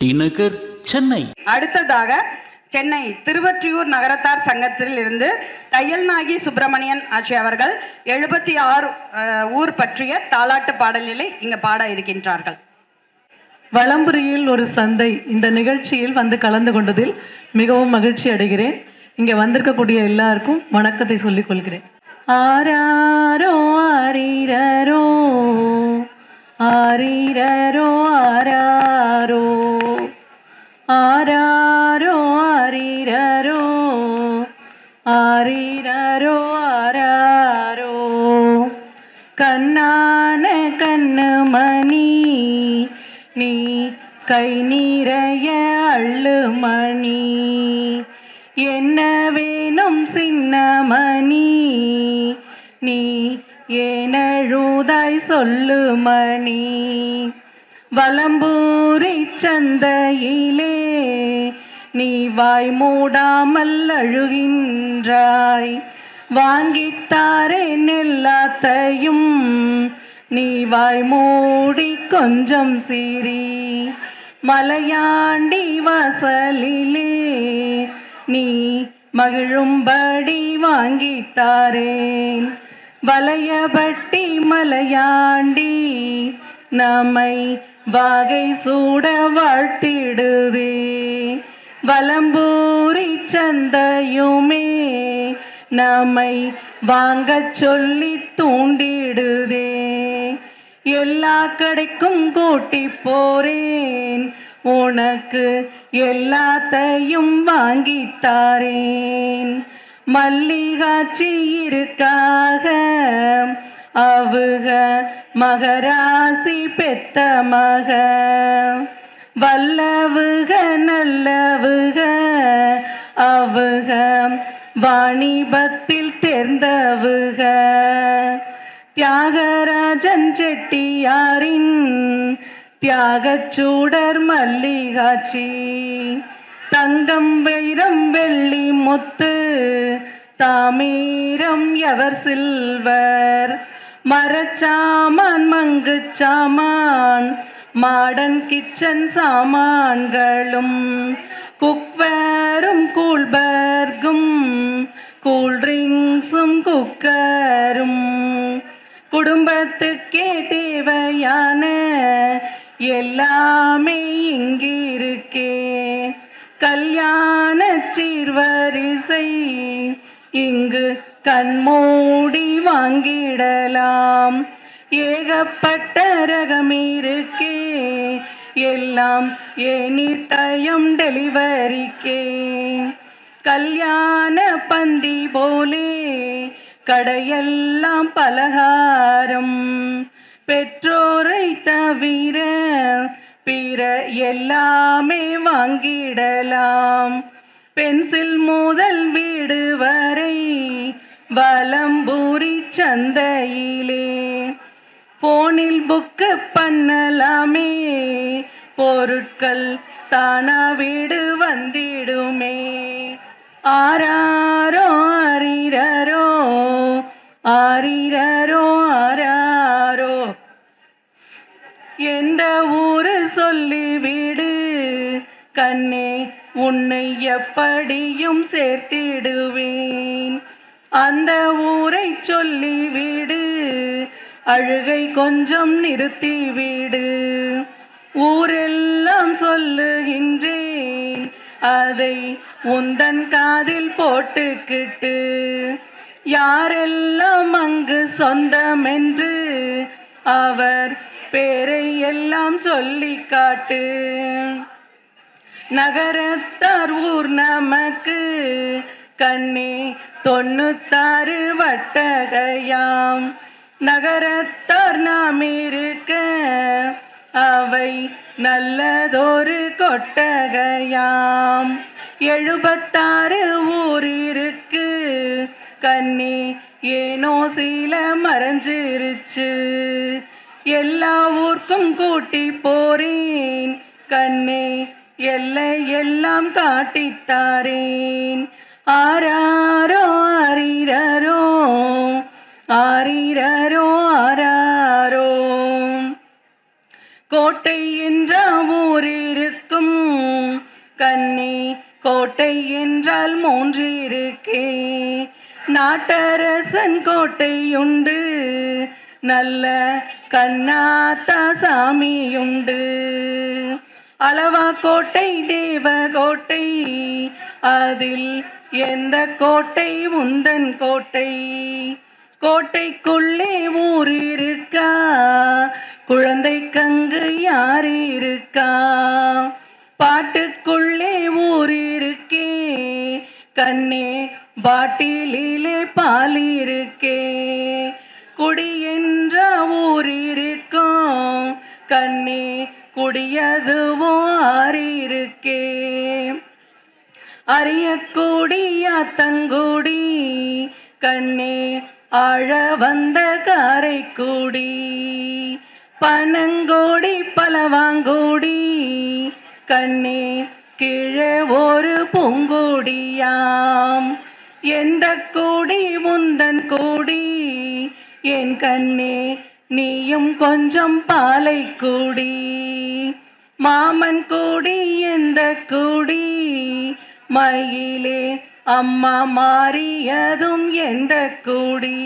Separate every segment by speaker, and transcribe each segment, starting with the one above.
Speaker 1: T Nagar Chennai.
Speaker 2: அடுத்ததாக சென்னை திருவொற்றியூர் நகரத்தார் சங்கத்தில் இருந்து தையல்நாகி சுப்பிரமணியன் ஆட்சி அவர்கள் எழுபத்தி ஆறு ஊர் பற்றிய தாலாட்டு பாடல்களை இங்கு பாட இருக்கின்றார்கள்.
Speaker 3: வலம்புரியில் ஒரு சந்தை இந்த நிகழ்ச்சியில் வந்து கலந்து கொண்டதில் மிகவும் மகிழ்ச்சி அடைகிறேன். இங்கே வந்திருக்கக்கூடிய எல்லாருக்கும் வணக்கத்தை சொல்லிக் கொள்கிறேன். ஆராரோ ஆரீரரோ ஆரீரரோ ஆராரோ. ஆராரோ ஆரீரரோ. ஆரீரரோ ஆராரோ. கண்ணான கண்ணு மணி நீ கை நிறைய அள்ளு மணி. என்ன வேணும் சின்ன மணி நீ ஏனழுதாய் சொல்லு மணி. வலம்பூரி சந்தையிலே நீ வாய் மூடாமல் அழுகின்றாய். வாங்கித்தாரே நெல்லாத்தையும் நீ வாய் மூடி கொஞ்சம் சிரி மலையாண்டி வாசலிலே நீ மகிழும்படி வாங்கித்தாரேன் வலையபட்டி மலையாண்டி நம்மை வாகை சூட வாழ்த்திடுதே. வலம்பூரி சந்தையுமே நம்மை வாங்க சொல்லி தூண்டிடுதே. எல்லா கடைக்கும் கூட்டி போறேன் உனக்கு எல்லாத்தையும் வாங்கித்தாரேன் தாரேன் அவுக மகராசி பெத்த மக. வல்லவுக நல்லவுக. அவுக வாணிபத்தில் தேர்ந்தவுக. தியாகராஜன் செட்டியாரின் தியாகச்சூடர் மல்லிகாட்சி தங்கம் வைரம் வெள்ளி முத்து தாமீரம் எவர் சில்வர். மரச்சாமான் மங்கு சாமான் மாடன் கிச்சன் சாமான்களும். குக்வேரும் கூல்பர்கும் கூல்ட்ரிங்க்ஸும் குக்கரும். குடும்பத்துக்கே தேவையான எல்லாமே இங்கிருக்கே. கல்யாண சீர்வரிசை இங்கு கண்மூடி வாங்கிடலாம். ஏகப்பட்ட ரகமிருக்கே எல்லாம் எனி டைம் டெலிவரிக்கே. கல்யாண பந்தி போலே கடையெல்லாம் பலகாரம். பெற்றோரை தவிர பிற எல்லாமே வாங்கிடலாம். பென்சில் முதல் வீடு வரை வலம்பூரி சந்தையிலே. போனில் புக்கு பண்ணலாமே பொருட்கள் தானா வீடு வந்திடுமே. ஆராரோ ஆரிரரோ ஆரிரரோ கண்ணே உன்னை எப்படியும் சேர்த்திடுவேன். அந்த ஊரை சொல்லிவிடு அழுகை கொஞ்சம் நிறுத்திவிடு ஊரெல்லாம் சொல்லுகின்றேன் அதை உந்தன் காதில் போட்டுக்கிட்டு. யாரெல்லாம் அங்கு சொந்தம் என்று அவர் பேரை எல்லாம் சொல்லி காட்டு. நகரத்தார் ஊர் நமக்கு கண்ணே தொண்ணூத்தாறு வட்டகையாம். நகரத்தார் நாம் இருக்க அவை நல்லதொரு கொட்டகையாம். எழுபத்தாறு ஊரிருக்கு கண்ணே ஏனோ சீல மறைஞ்சிருச்சு. எல்லா ஊர்க்கும் கூட்டி போறேன் கண்ணே எல்லை எல்லாம் காட்டித்தாரேன். ஆராரோ ஆரீரரோ ஆரிரரோ ஆராரோ. கோட்டை என்ற ஊரிருக்கும் கண்ணி கோட்டை என்றால் மூன்றிருக்கே. நாட்டரசன் கோட்டை உண்டு நல்ல கண்ணாத்தா சாமியுண்டு. அளவா கோட்டை தேவ கோட்டை அதில் எந்த கோட்டை முந்தன் கோட்டை? கோட்டைக்குள்ளே ஊர் இருக்கா குழந்தை கங்கு யார் இருக்கா பாட்டுக்குள்ளே ஊர் இருக்கே கண்ணே பாட்டிலே பால் இருக்கே குடி என்ற ஊர் இருக்கும் கண்ணே குடியதுவும் அறியக்கூடிய தங்குடி கண்ணே ஆழ வந்த காரைக்குடி. பனங்கோடி பலவாங்கோடி கண்ணே கீழே ஒரு பூங்கோடியாம். எந்த கூடி முந்தன் கூடி என் கண்ணே நீயும் கொஞ்சம் பாலை கூடி மாமன் கூடி எந்த கூடி? மயிலே அம்மா மாறியதும் எந்த கூடி?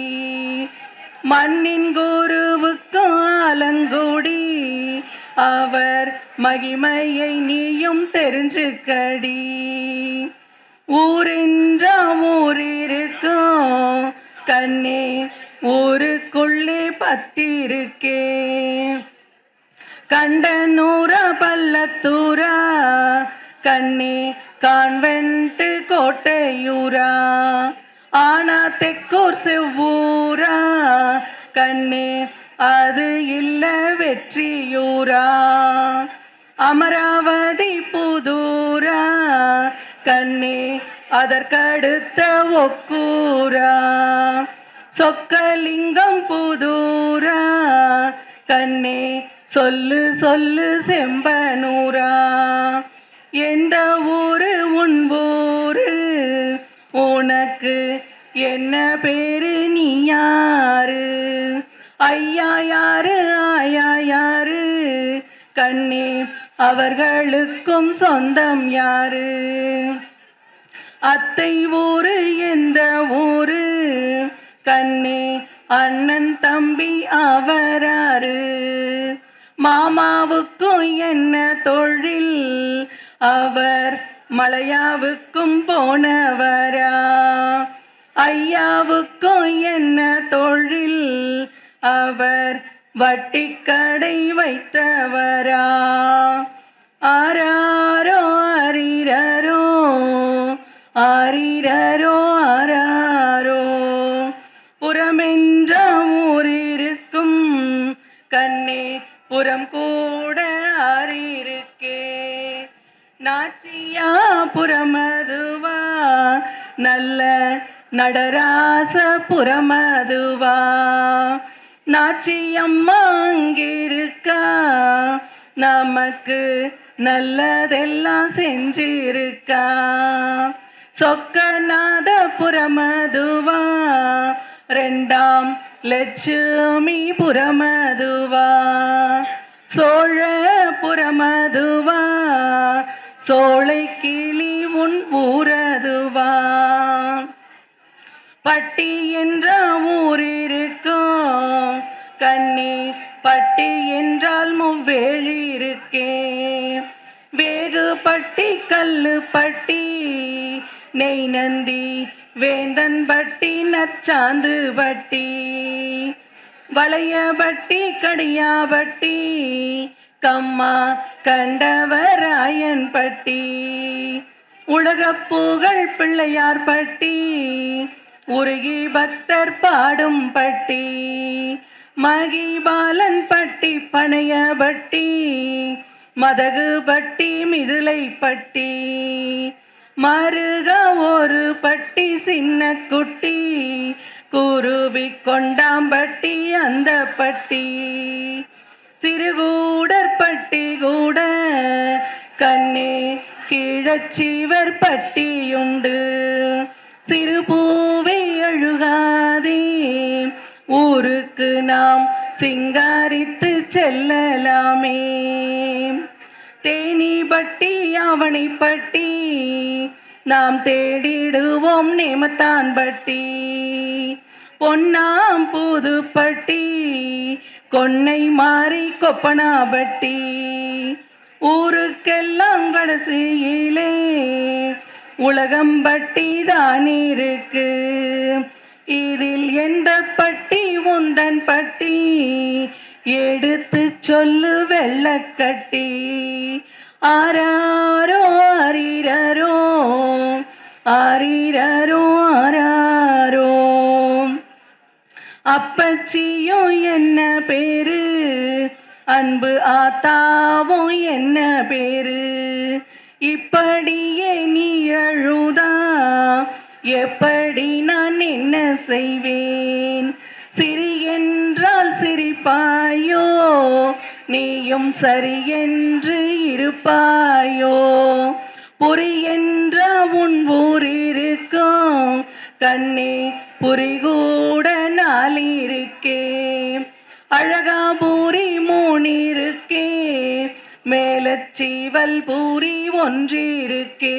Speaker 3: மண்ணின் குருவுக்கு ஆலங்கூடி அவர் மகிமையை நீயும் தெரிஞ்சுக்கடி. ஊரென்ற ஊரிருக்கும் கண்ணே ஊருக்குள்ளே பத்திருக்கே. கண்டனூரா பல்லத்தூரா கண்ணே கான்வென்ட் கோட்டையூரா. ஆனா தெக்கூர் செவ்வூரா கண்ணே அது இல்ல வெற்றியூரா. அமராவதி புதூரா கண்ணே அதற்கடுத்த ஒக்கூரா. சொக்கலிங்கம் புதூரா கண்ணே சொல்லு சொல்லு செம்பனூரா. எந்த ஊரு? உன் ஊரு. உனக்கு என்ன பேரு? நீ யாரு? ஐயா யாரு? ஆயா யாரு? கண்ணே அவர்களுக்கும் சொந்தம் யாரு? அத்தை ஊரு? எந்த ஊரு? கண்ணே அண்ணன் தம்பி அவராறு. மாமாவுக்கும் என்ன தொழில்? அவர் மலையாவுக்கும் போனவரா? ஐயாவுக்கும் என்ன தொழில்? அவர் வட்டிக்கடை வைத்தவரா? ஆராரோ ஆரிரரோ ஆரிரரோ. நாச்சியா புறமதுவா நல்ல நடராச புறமதுவா. நாச்சியம்மா அங்கிருக்கா நமக்கு நல்லதெல்லாம் செஞ்சிருக்கா. சொக்கநாத புறமதுவா ரெண்டாம் லட்சுமி புறமதுவா. சோழ புறமதுவா சோலை கிளி உன் ஊரதுவா? பட்டி என்ற ஊரிருக்கும். கண்ணி பட்டி என்றால் முவ்வேழி இருக்கே. வேகு பட்டி கல்லு பட்டி. நெய் நந்தி வேந்தன் பட்டி நச்சாந்து பட்டி. வளைய பட்டி கடியா பட்டி. கம்மா கண்டவராயன் பட்டி உலக புகழ் பிள்ளையார் பட்டி உருகி பக்தர் பாடும் பட்டி மகிபாலன் பட்டி பனையபட்டி மதகு பட்டி மிதுளை பட்டி மருக ஒரு பட்டி சின்ன குட்டி குருவி கொண்டாம்பட்டி அந்த பட்டி. சிறுகூடற்பட்டி கூட கண்ணே கீழச்சிவர் பட்டியுண்டு. சிறு பூவை அழுகாதே ஊருக்கு நாம் சிங்காரித்து செல்லலாமே. தேனி பட்டி அவனை பட்டி நாம் தேடிடுவோம் நேமத்தான் பட்டி. பொன்னாம் புதுப்பட்டி கொன்னை மாறி கொப்பனாபட்டி. ஊருக்கெல்லாம் கடைசியிலே உலகம் பட்டி தான் இருக்கு. இதில் எந்த பட்டி உந்தன் பட்டி? எடுத்து சொல்லு வெள்ளக்கட்டி. ஆராரோ ஆரீரரோ ஆரீரரோ ஆராரோ. அப்பச்சியும் என்ன பேரு? அன்பு ஆத்தாவும் என்ன பேரு? இப்படியே நீ அழுதா? எப்படி நான் என்ன செய்வேன்? சிரி என்றால் சிரிப்பாயோ? நீயும் சரி என்று இருப்பாயோ? பொறி என்ற உன் ஊர் இருக்கும். கண்ணே புரிகூட நாளிருக்கே. அழகா பூரி மூணிருக்கே. மேலச்சீவல் பூரி ஒன்றிருக்கே.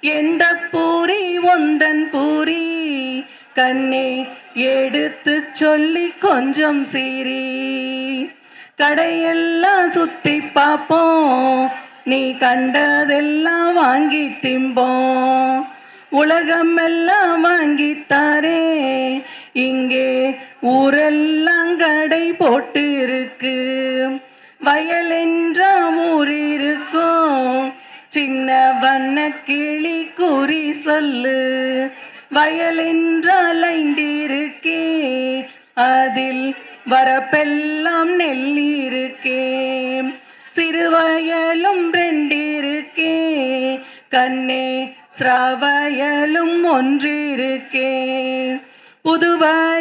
Speaker 3: எந்த பூரி ஒந்தன் பூரி? கண்ணே எடுத்து சொல்லி கொஞ்சம் சீரி கடையெல்லாம் சுத்தி பார்ப்போம் நீ கண்டதெல்லாம் வாங்கி திம்போம். உலகம் எல்லாம் வாங்கித்தாரே. இங்கே ஊரெல்லாம் கடை போட்டு இருக்கு வயல் என்றா ஊர் இருக்கும் சின்ன வண்ண கிளி குறி சொல்லு. வயல் என்றால் ஐந்திருக்கே அதில் வரப்பெல்லாம் நெல்லிருக்கே. சிறுவயலும் ரெண்டிருக்கே. கண்ணே சிரவயலும் ஒன்றிருக்கே. புதுவயல்லாரவயல்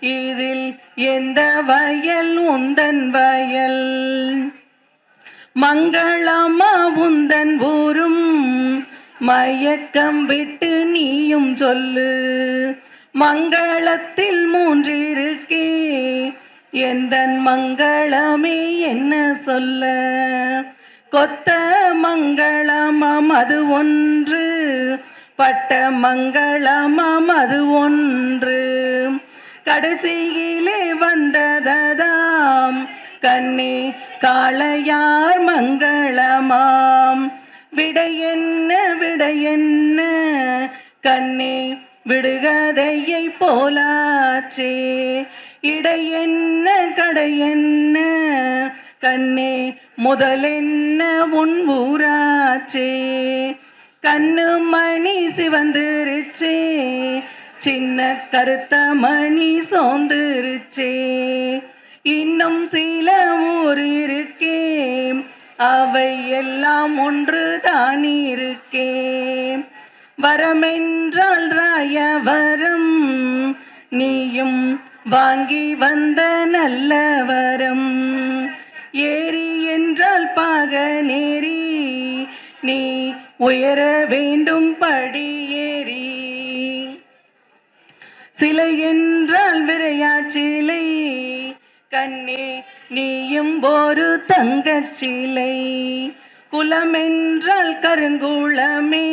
Speaker 3: இதில் எந்த வயல் உந்தன் வயல்? மங்களமா உந்தன் ஊரும் மயக்கம் விட்டு நீயும் சொல்லு. மங்களத்தில் மூன்றிருக்கே எந்தன் மங்களமே என்ன சொல்ல? கொத்த மங்கள அது ஒன்று. பட்ட மங்களமாம் அது ஒன்று. கடைசியிலே வந்தததாம். கண்ணே காளையார் மங்களமாம். விடை என்ன விடை என்ன. கண்ணே விடுகதையை போலாச்சே இடை என்ன கடை என்ன. கண்ணே முதலென்ன உன் ஊராச்சே? கண்ணு மணி சிவந்துருச்சே. சின்ன கருத்த மணி சோந்துருச்சே இன்னும் சில ஊர் இருக்கே. அவை எல்லாம் ஒன்று தான் இருக்கே. வரமென்றால் ராய வரம் நீயும் வாங்கி வந்த நல்ல வரம் ஏரி என்றால் பாக நேரி நீ உயர வேண்டும் படி ஏறி. சிலை என்றால் விரையாச்சிலை கண்ணே நீயும் ஒரு தங்கச்சிலை குலம் என்றால் கருங்குளமே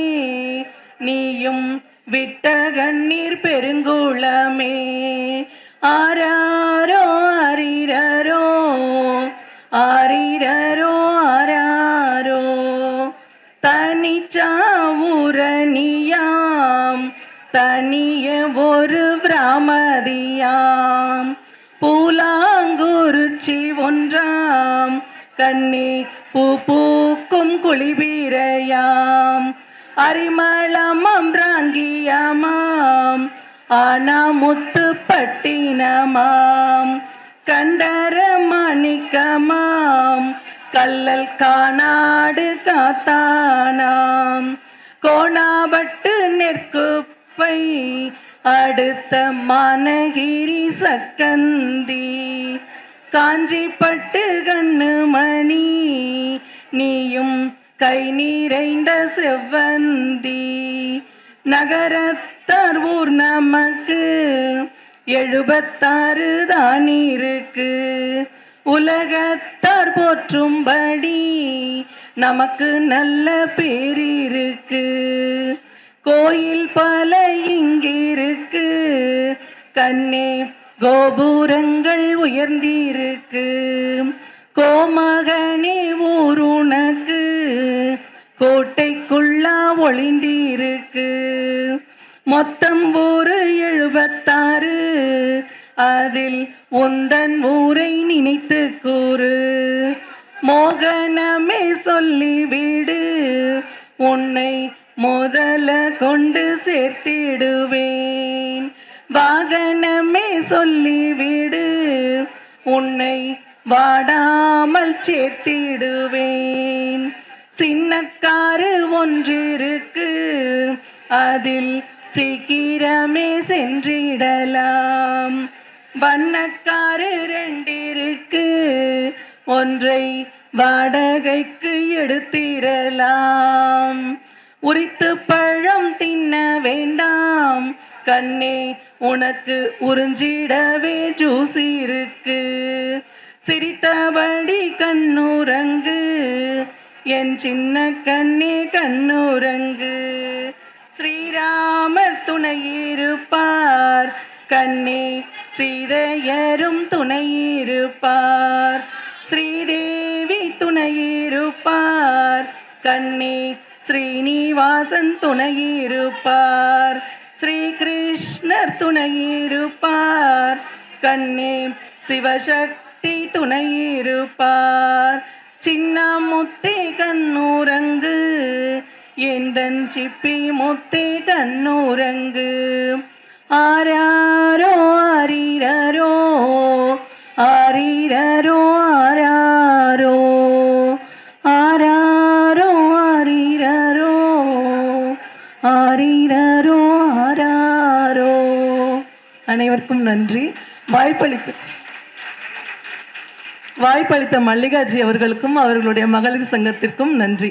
Speaker 3: நீயும் விட்ட கண்ணீர் பெருங்குளமே. ஆராரோ ஆரிரரோ ஆரிரரோ ஆராரோ தனிச்சாவுரணியாம் தனிய ஒரு பிராமதியாம். பூலாங்குருச்சி ஒன்றாம் கண்ணே பூ பூக்கும் குளிபீரையாம். அரிமளமாம் ராங்கியமாம் ஆனா முத்து பட்டினமாம் கண்டர மணிக்கமாம் கல்லல் காணாடு காத்தானாம். கோணாபட்டு நெற்குப்பை அடுத்த மானகிரி சக்கந்தி. காஞ்சிப்பட்டு கண்ணு மணி நீயும் கை நிறைந்த செவ்வந்தி. நகரத்தார் ஊர் நமக்கு எழுபத்தாறு தான் இருக்கு. உலகத்தார் போற்றும்படி நமக்கு நல்ல பேர் இருக்கு. கோயில் பல இங்கிருக்கு. கண்ணே கோபுரங்கள் உயர்ந்திருக்கு. கோமகனே ஊர் கோட்டைக்குள்ளா ஒளிந்திருக்கு. மொத்தம் ஒரு அதில் உந்தன் ஊரை நினைத்து கூறு. மோகனமே சொல்லிவிடு உன்னை முதல கொண்டு சேர்த்திடுவேன். வாகனமே சொல்லிவிடு உன்னை வாடாமல் சேர்த்திடுவேன். சின்னக்காரு ஒன்றிருக்கு. அதில் சீக்கிரமே சென்றிடலாம். வண்ணக்காரு ரெண்டிருக்கு. ஒன்றை வாடகைக்கு எடுத்திரலாம். உரித்து பழம் தின்ன வேண்டாம். கண்ணே உனக்கு உறிஞ்சிடவே ஜூஸ் இருக்கு. சிரித்தபடி கண்ணுரங்கு என் சின்ன கண்ணே கண்ணுரங்கு ஸ்ரீராமர் துணையிருப்பார் கண்ணே சீதையரும் துணையிருப்பார். ஸ்ரீதேவி துணையிருப்பார். கண்ணே ஸ்ரீனிவாசன் துணையிருப்பார். ஸ்ரீகிருஷ்ணர் துணையிருப்பார். கண்ணே சிவசக்தி துணையிருப்பார். சின்ன முத்தே கண்ணூரங்கு எந்தன் சிப்பி முத்தே கண்ணூரங்கு. ஆராரோ அரிரரோ ஆரிரரோ ஆராரோ. ஆராரோ அரிரரோ ஆரிரரோ ஆராரோ. அனைவருக்கும் நன்றி. வாய்ப்பளித்து வாய்ப்பளித்த மல்லிகாஜி அவர்களுக்கும் அவர்களுடைய மகளிர் சங்கத்திற்கும் நன்றி.